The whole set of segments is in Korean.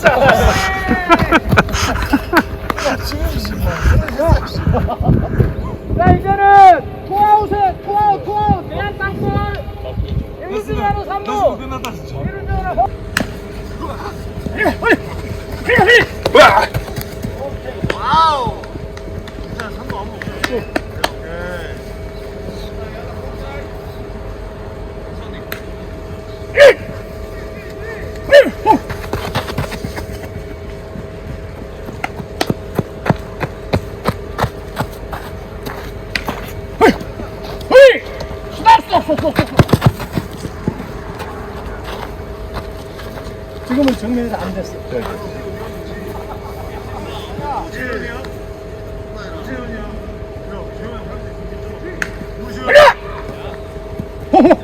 자 이제는 투아웃에 투아웃 투아웃. 내한 땅볼 1루 하루 3루. 끝났다 진짜. 1루 하루 지금은 정면에서 안 됐어. 아니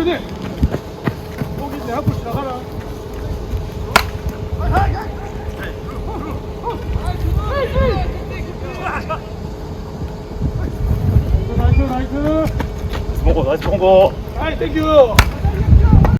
손님. 여기 내 앞으로 지나가라. 나이스 나이스. 보고 나이스 보고. 아이 땡큐